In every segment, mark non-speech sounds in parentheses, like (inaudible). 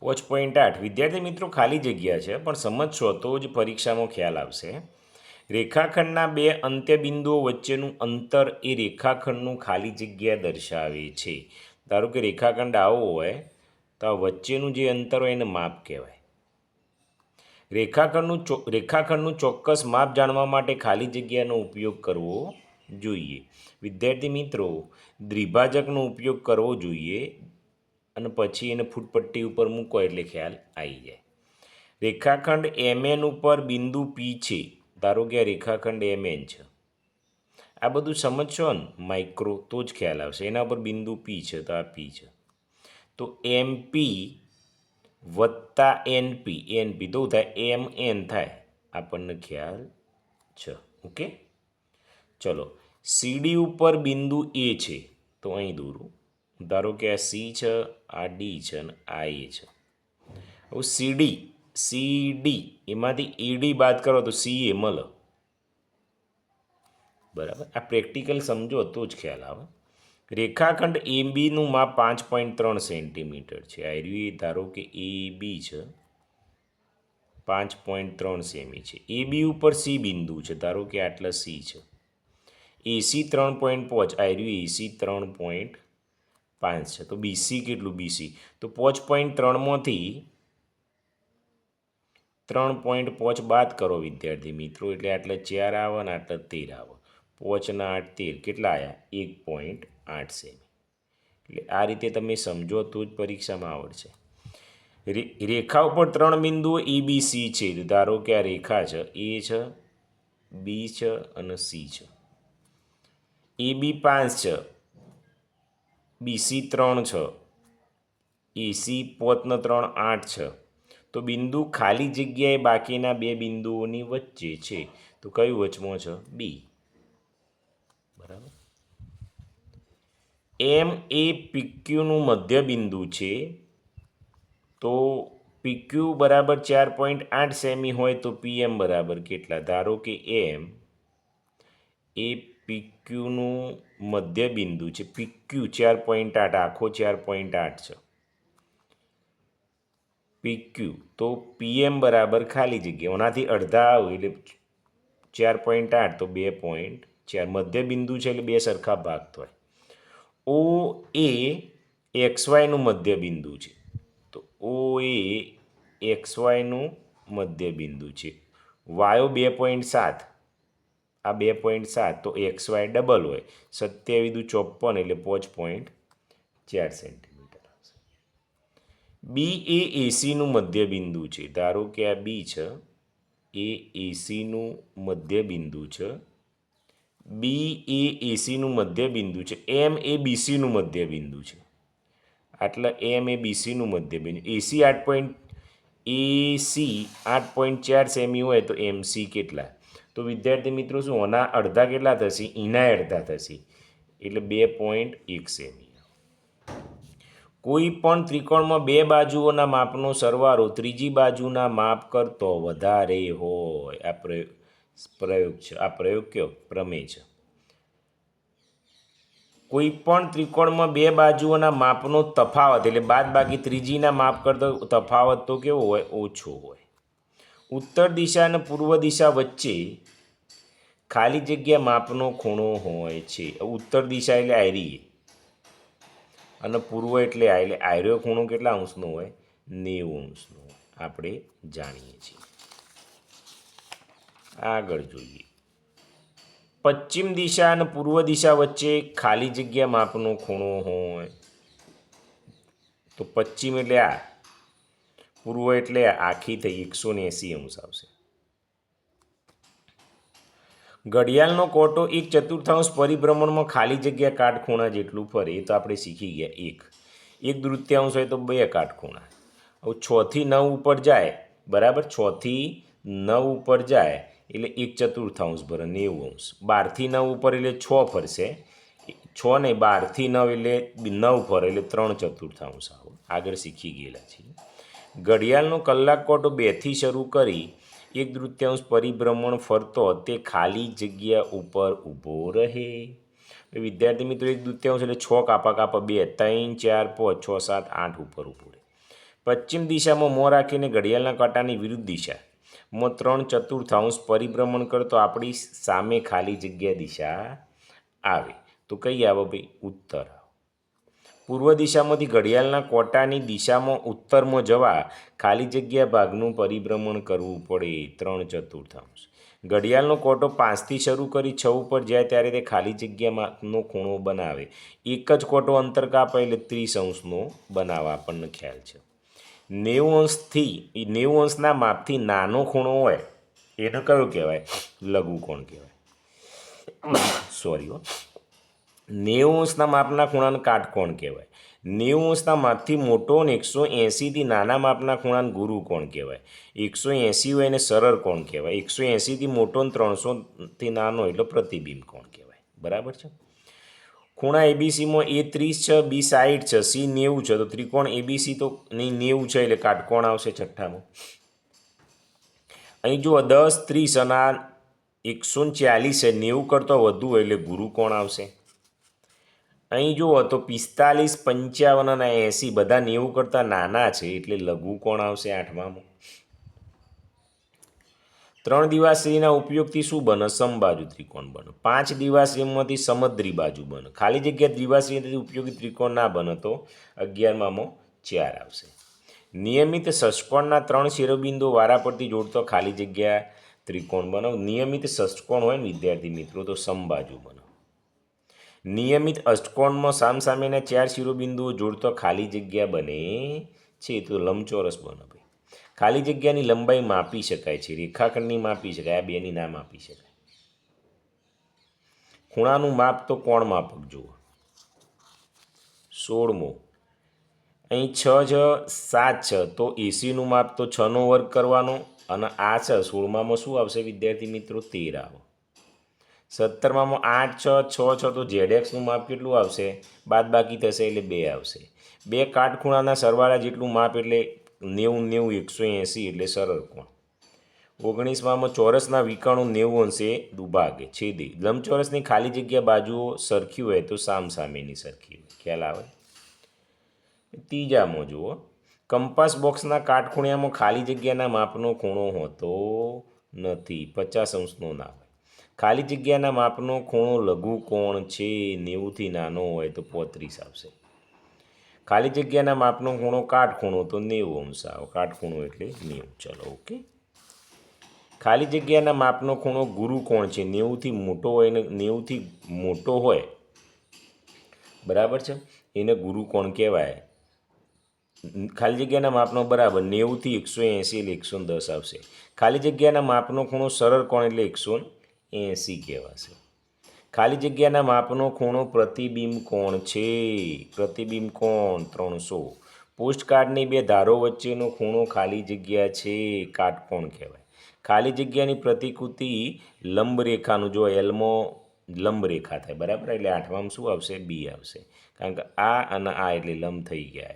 પોચ પોઈન્ટ આઠ. વિદ્યાર્થી મિત્રો ખાલી જગ્યા છે, પણ સમજશો તો જ પરીક્ષામાં ખ્યાલ આવશે. રેખાખંડના બે અંત્યબિંદુઓ વચ્ચેનું અંતર એ રેખાખંડનું ખાલી જગ્યા દર્શાવે છે. ધારો કે રેખાખંડ આવો હોય, તો આ વચ્ચેનું જે અંતર હોય એને માપ કહેવાય. રેખાખંડનું ચો, રેખાખંડનું ચોક્કસ માપ જાણવા માટે ખાલી જગ્યાનો ઉપયોગ કરવો જોઈએ. વિદ્યાર્થી મિત્રો, દ્વિભાજકનો ઉપયોગ કરવો જોઈએ. અને પછી એને ફૂટપટ્ટી ઉપર મૂકો એટલે ખ્યાલ આવી જાય. રેખાખંડ એમએન ઉપર બિંદુ પી છે. ધારો કે આ રેખાખંડ એમએન છે. આ બધું સમજશો ને? માઇક્રો તો જ ખ્યાલ આવશે. એના ઉપર બિંદુ પી છે, તો આ પી છે. તો એમ પી વત્તા એનપી એનપી તો થાય? એમ એન થાય. આપણને ખ્યાલ છે. ઓકે? ચલો. સીડી ઉપર બિંદુ એ છે. તો અહીં દોરું. ધારો કે આ સી છે, આ ડી છે અને આ એ છે. હવે સીડી સીડી એમાંથી ઈડી બાદ કરો તો સી એ મળે. બરાબર? આ પ્રેક્ટિકલ સમજો, તો જ ખ્યાલ આવે. રેખાખંડ એ બીનું માપ પાંચ પોઈન્ટ ત્રણ સેન્ટીમીટર છે. આ એ ધારો કે એ બી છે. પાંચ પોઈન્ટ ત્રણ સેમી છે. એ બી ઉપર સી બિંદુ છે. ધારો કે આટલા સી છે. એસી ત્રણ પોઈન્ટ પાંચ. આ રહ્યું એસી ત્રણ પોઈન્ટ પાંચ છે. તો બીસી કેટલું બીસી તો પોચ પોઈન્ટ ત્રણમાંથી ત્રણ પોઈન્ટ પોચ બાદ કરો વિદ્યાર્થી મિત્રો. એટલે આટલે ચાર આવે ને આટલે તેર આવે. પોચના આઠ તેર. કેટલા આવ્યા એક પોઈન્ટ આઠ સેમી. એટલે આ રીતે તમે સમજો તો જ પરીક્ષામાં આવડશે. રે- રેખા ઉપર ત્રણ બિંદુઓ એ, બી, સી છે. ધારો કે આ રેખા છે. એ છે, બી છે અને સી છે. એ, બી, પાંચ છે. બીસી ત્રણ છે. એસી પોતન ત્રણ આઠ છે. તો બિંદુ ખાલી જગ્યાએ બાકીના બે બિંદુઓની વચ્ચે છે. તો કયું વચમાં છે? બી. બરાબર? એમ એ પીક્યુનું મધ્ય બિંદુ છે. તો પીક્યુ બરાબર ચાર પોઈન્ટ આઠ સેમી હોય તો પીએમ બરાબર કેટલા? ધારો કે એમ એ પીક્યુનું મધ્ય બિંદુ છે. પીક્યુ ચાર પોઈન્ટ આઠ, આખો ચાર પોઈન્ટ આઠ છે. પીક્યુ. તો પીએમ બરાબર ખાલી જગ્યા. ઓનાથી અડધા આવે એટલે ચાર પોઈન્ટ આઠ, તો બે પોઈન્ટ ચાર. મધ્ય બિંદુ છે એટલે બે સરખા ભાગ થાય. ઓ એ એક્સ વાયનું મધ્ય બિંદુ છે. તો ઓ એ એક્સ વાયનું મધ્ય બિંદુ છે. વાયો બે પોઈન્ટ સાત. આ બે પોઈન્ટ સાત, તો એક્સ વાય ડબલ હોય. સત્યાવીસ દુ ચોપન એટલે પાંચ પોઈન્ટ ચાર સેન્ટીમીટર બી એ એસીનું મધ્ય બિંદુ છે. ધારો કે આ બી છે. એ એસીનું મધ્ય બિંદુ છે. બી એ એસીનું મધ્ય બિંદુ છે. એમ એ બીસીનું મધ્ય બિંદુ છે. આટલા એમ એ બીસીનું મધ્ય બિંદુ એસી આઠ પોઈન્ટ એસી આઠ પોઈન્ટ ચાર સેમી હોય તો એમસી કેટલા? તો વિદ્યાર્થી મિત્રો શું, આના અડધા કેટલા થશે? એના અડધા થશે. એટલે બે પોઈન્ટ એક સેમી. કોઈ પણ ત્રિકોણમાં બે બાજુઓના માપનો સરવાળો ત્રીજી બાજુના માપ કરતો વધારે હોય. આ પ્રયોગ પ્રયોગ છે. આ પ્રયોગ કયો? પ્રમેય છે. કોઈ પણ ત્રિકોણમાં બે બાજુઓના માપનો તફાવત, એટલે બાદ બાકી ત્રીજીના માપ કરતો તફાવત તો કેવો હોય? ઓછો હોય. ઉત્તર દિશા અને પૂર્વ દિશા વચ્ચે ખાલી જગ્યા માપનો ખૂણો હોય છે. ઉત્તર દિશા એટલે આયરી અને પૂર્વ એટલે આ એટલે આયર્યો ખૂણો કેટલા અંશનો હોય? નેવું અંશનો. આપણે જાણીએ છીએ. આગળ જોઈએ. પશ્ચિમ દિશા અને પૂર્વ દિશા વચ્ચે ખાલી જગ્યા માપનો ખૂણો હોય તો પશ્ચિમ એટલે આ. પૂર્વ એટલે આખી થઈ, એકસો ને એંસી અંશ આવશે. ઘડિયાળનો કોટો એક ચતુર્થાંશ પરિભ્રમણમાં ખાલી જગ્યા કાટખૂણા જેટલું ફરે એ તો આપણે શીખી ગયા, એક. એક દૃત્યાંશ હોય તો બે કાટખૂણા. હવે છથી નવ ઉપર જાય, બરાબર? છથી નવ ઉપર જાય એટલે એક ચતુર્થાંશ ભરે નેવું અંશ. બારથી નવ ઉપર એટલે છ ફરશે. છ નહીં બારથી નવ એટલે નવ ફરે એટલે ત્રણ ચતુર્થાંશ આવો. આગળ શીખી ગયેલા છીએ. ઘડિયાળનો કલાક કોટો બેથી શરૂ કરી એક દૃત્યાંશ પરિભ્રમણ ફરતો તે ખાલી જગ્યા ઉપર ઊભો રહે. વિદ્યાર્થી મિત્રો, એક દૃત્યાંશ એટલે છ કાપા કાપા બે, ત્રણ, ચાર, પાંચ, છ, સાત, આઠ ઉપર ઊભો રહે. પશ્ચિમ દિશામાં મોં રાખીને ઘડિયાળના કાંટાની વિરુદ્ધ દિશામાં ત્રણ ચતુર્થાંશ પરિભ્રમણ કરતો આપણી સામે ખાલી જગ્યા દિશા આવે. તો કઈ આવો ભાઈ? ઉત્તર. પૂર્વ દિશામાંથી ઘડિયાળના કોટાની દિશામાં ઉત્તરમાં જવા ખાલી જગ્યા ભાગનું પરિભ્રમણ કરવું પડે. ત્રણ ચતુર્થાંશ. ઘડિયાળનો કોટો પાંચથી શરૂ કરી છ ઉપર જાય ત્યારે તે ખાલી જગ્યામાંનો ખૂણો બનાવે. એક જ કોટો અંતર કાપે એટલે ત્રીસ અંશનો બનાવવા આપણને ખ્યાલ છે. નેવું અંશથી, નેવું અંશના માપથી નાનો ખૂણો હોય, એને કયો કહેવાય? લઘુ કોણ કહેવાય? (coughs) સોરી હો. નેવું અંશના માપના ખૂણાને કાટકોણ કહેવાય. નેવું અંશના માપથી મોટો અને એકસો એંસીથી નાના માપના ખૂણાને ગુરુ કોણ કહેવાય? એકસો એંસી હોય એને સરળ કોણ કહેવાય? એકસો એંસીથી મોટો અને ત્રણસોથી નાનો એટલે પ્રતિબિંબ કોણ કહેવાય? બરાબર છે? ખૂણા એબીસીમાં એ ત્રીસ છે, બી સાઠ છે, સી નેવું છે. તો ત્રિકોણ એબીસી તો નહીં નેવું છે એટલે કાટકોણ આવશે છઠ્ઠામાં. અહીં જુઓ, દસ, ત્રીસ અને આ એકસો ચાલીસ છે. નેવું કરતાં વધુ હોય એટલે ગુરુ કોણ આવશે? અહીં જુઓ, તો પિસ્તાલીસ, પંચાવન અને એંસી બધા નેવું કરતાં નાના છે, એટલે લઘુ કોણ આવશે આઠમામાં? ત્રણ દિવાશ્રીના ઉપયોગથી શું બને? સમબાજુ ત્રિકોણ બને. પાંચ દિવાશ્રીમાંથી સમદ્રી બાજુ બને. ખાલી જગ્યા દિવાશ્રીથી ઉપયોગી ત્રિકોણ ના બને તો અગિયારમામાં ચાર આવશે. નિયમિત ષષ્કોણના ત્રણ શિરોબિંદુ વારા પરથી જોડતો ખાલી જગ્યા ત્રિકોણ બનો નિયમિત ષષ્કોણ હોય ને વિદ્યાર્થી મિત્રો, તો સમબાજુ બનો. નિયમિત અષ્ટકોણમાં સામસામેના ચાર શિરોબિંદુઓ જોડતો ખાલી જગ્યા બને છે. તો લંબચોરસ બને ભાઈ. ખાલી જગ્યાની લંબાઈ માપી શકાય છે. રેખાખંડની માપી શકાય. આ બેની ના માપી શકાય. ખૂણાનું માપ તો કોણ માપક જુઓ? સોળમો. અહીં છ છ, સાત છ. તો એસીનું માપ તો છનો વર્ગ કરવાનો. અને આ છે સોળમામાં શું આવશે વિદ્યાર્થી મિત્રો? તેર આવો. સત્તરમાં આઠ, છ છ છ તો જેડેક્સનું માપ કેટલું આવશે? બાદ બાકી થશે એટલે બે આવશે. બે કાટખૂણાના સરવાળા જેટલું માપ એટલે નેવું નેવું, એકસો એંસી એટલે સરળ કોણ ઓગણીસમાં ચોરસના વિકર્ણો નેવું અંશે દુભાગે, છેદે. લંબચોરસની ખાલી જગ્યા બાજુઓ સરખી હોય તો સામસામેની સરખી હોય. ખ્યાલ આવે? ત્રીજામાં જુઓ. કંપાસ બોક્સના કાટખૂણિયામાં ખાલી જગ્યાના માપનો ખૂણો હોતો નથી. પચાસ અંશનો ના હોય. ખાલી જગ્યાના માપનો ખૂણો લઘુ કોણ છે નેવુંથી નાનો હોય તો પોત્રીસ આવશે. ખાલી જગ્યાના માપનો ખૂણો કાટખૂણો તો નેવું અંશ આવે. કાટખૂણો એટલે નેવું. ચલો, ઓકે? ખાલી જગ્યાના માપનો ખૂણો ગુરુ કોણ છે? નેવુંથી મોટો હોય ને નેવુંથી મોટો હોય. બરાબર છે? એને ગુરુ કોણ કહેવાય? ખાલી જગ્યાના માપનો બરાબર નેવુંથી એકસો એંસી એટલે એકસો દસ આવશે. ખાલી જગ્યાના માપનો ખૂણો સરળ કોણ એટલે એકસો એંસી કહેવાશે. ખાલી જગ્યાના માપનો ખૂણો પ્રતિબિંબ કોણ છે? પ્રતિબિંબ કોણ? ત્રણસો. પોસ્ટકાર્ડની બે ધારો વચ્ચેનો ખૂણો ખાલી જગ્યા છે. કાટકોણ કહેવાય? ખાલી જગ્યાની પ્રતિકૃતિ લંબરેખાનું. જો એલમો લંબરેખા થાય, બરાબર? એટલે આઠમામાં શું આવશે? બી આવશે. કારણ કે આ અને આ એટલે લંબ થઈ ગયા.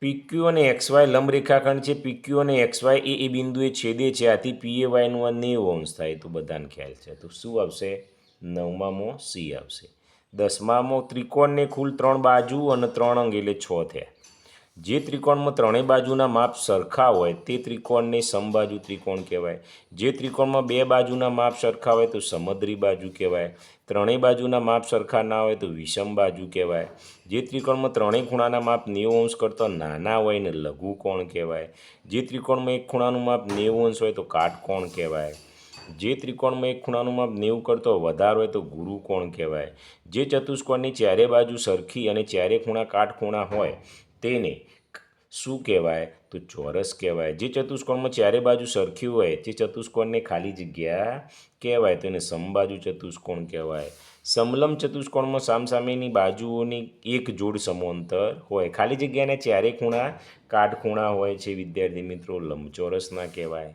પીક્યુ અને એક્સ વાય લંબ રેખાખંડ છે. પીક્યુ અને એક્સ વાય એ એ બિંદુએ છેદે છે. આથી પી એ વાયનું આ નેવ અંશ થાય તો બધાને ખ્યાલ છે. તો શું આવશે? નવમામાં સી આવશે. દસમામાં ત્રિકોણને કુલ ત્રણ બાજુ અને ત્રણ અંગ એટલે છ થયા. જે ત્રિકોણમાં ત્રણેય બાજુના માપ સરખા હોય તે ત્રિકોણને સમબાજુ ત્રિકોણ કહેવાય. જે ત્રિકોણમાં બે બાજુના માપ સરખા હોય તો સમદ્રી બાજુ કહેવાય. ત્રણેય બાજુના માપ સરખા ના હોય તો વિષમ બાજુ કહેવાય. જે ત્રિકોણમાં ત્રણેય ખૂણાના માપ નેવું અંશ કરતાં નાના હોય ને લઘુ કોણ કહેવાય. જે ત્રિકોણમાં એક ખૂણાનું માપ નેવું અંશ હોય તો કાટકોણ કહેવાય. જે ત્રિકોણમાં એક ખૂણાનું માપ નેવું કરતો વધારે હોય તો ગુરુ કોણ કહેવાય. જે ચતુષ્કોણની ચારે બાજુ સરખી અને ચારે ખૂણા કાટખૂણા હોય તેને શું કહેવાય? તો ચોરસ કહેવાય. જે ચતુષ્કોણમાં ચારે બાજુ સરખી હોય તે ચતુષ્કોણને ખાલી જગ્યા કહેવાય, તો એને સમબાજુ ચતુષ્કોણ કહેવાય. સમલમ ચતુષ્કોણમાં સામસામેની બાજુઓની એક જોડ સમાંતર હોય. ખાલી જગ્યાના ચારે ખૂણા, કાટખૂણા હોય છે, વિદ્યાર્થી મિત્રો. લંબચોરસના કહેવાય.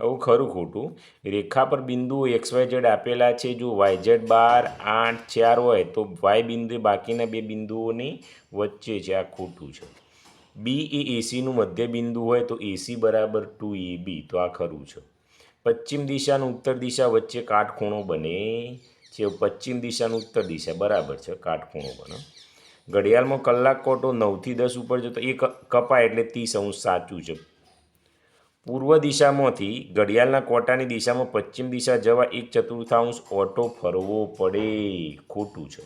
આવું ખરું ખોટું. રેખા પર બિંદુ એક્સ વાય ઝેડ આપેલા છે. જો વાય ઝેડ બાર, આઠ, ચાર હોય તો વાય બિંદુ બાકીના બે બિંદુઓની વચ્ચે છે. આ ખોટું છે. બી એ એસીનું મધ્ય બિંદુ હોય તો એસી બરાબર ટુ એ બી તો આ ખરું છે. પશ્ચિમ દિશા અને ઉત્તર દિશા વચ્ચે કાટખૂણો બને છે. પશ્ચિમ દિશા અને ઉત્તર દિશા બરાબર છે. કાટખૂણો બને. ઘડિયાળમાં કલાક કોટો નવથી દસ ઉપર જતો એ કપાય એટલે ત્રીસ અંશ સાચું છે. પૂર્વ દિશામાંથી ઘડિયાળના કોટાની દિશામાં પશ્ચિમ દિશા જવા એક ચતુર્થાંશ ઓટો ફરવો પડે. ખોટું છે.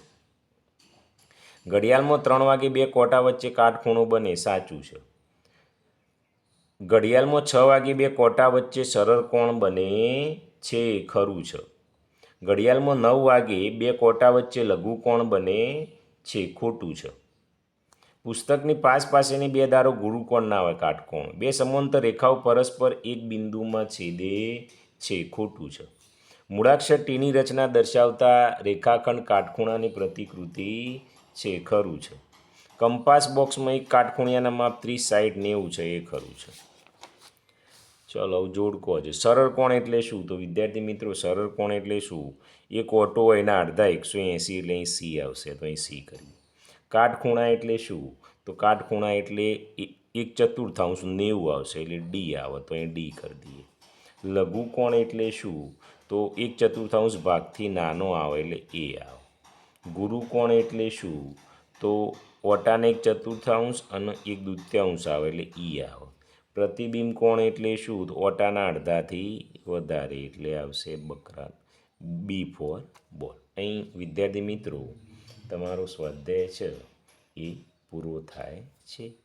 ઘડિયાળમાં ત્રણ વાગે બે કોટા વચ્ચે કાટખૂણો બને, સાચું છે. ઘડિયાળમાં છ વાગે બે કોટા વચ્ચે સરળ કોણ બને, છે, ખરું છે. ઘડિયાળમાં નવ વાગે બે કોટા વચ્ચે લઘુ કોણ બને, છે, ખોટું છે. પુસ્તકની પાસ પાસેની બે ધારો ગુરુકોણ ના હોય? કાટકોણ. બે સમાંતર રેખાઓ પરસ્પર એક બિંદુમાં છેદે છે. ખોટું છે. મૂળાક્ષર ટીની રચના દર્શાવતા રેખાખંડ કાટખૂણાની પ્રતિકૃતિ છે. ખરું છે. કંપાસ બોક્સમાં એક કાટખૂણિયાના માપ ત્રીસ, સાઈઠ, નેવું છે. એ ખરું છે. ચલો જોડકો છે સરળ કોણ એટલે શું? તો વિદ્યાર્થી મિત્રો, સરળ કોણ એટલે શું? એક ઓટો હોય એના અડધા એકસો એંસી એટલે અહીં સી આવશે. તો અહીં સી કરીએ. કાટખૂણા એટલે શું? તો કાટખૂણા એટલે એક ચતુર્થાંશ નેવું આવશે, એટલે ડી આવે, તો અહીં ડી કરી દઈએ. લઘુ કોણ એટલે શું? તો એક ચતુર્થાંશ ભાગથી નાનો આવે, એટલે એ આવે. ગુરુ કોણ એટલે શું? તો ઓટાને એક ચતુર્થાંશ અને એક દ્વિતીયાંશ આવે, એટલે ઈ આવે. પ્રતિબિંબ કોણ એટલે શું? તો ઓટાના અડધાથી વધારે એટલે આવશે બકરા. બી ફોર બોલ. અહીં વિદ્યાર્થી મિત્રો તમારો સ્વાધ્યાય છે એ પૂરો થાય છે.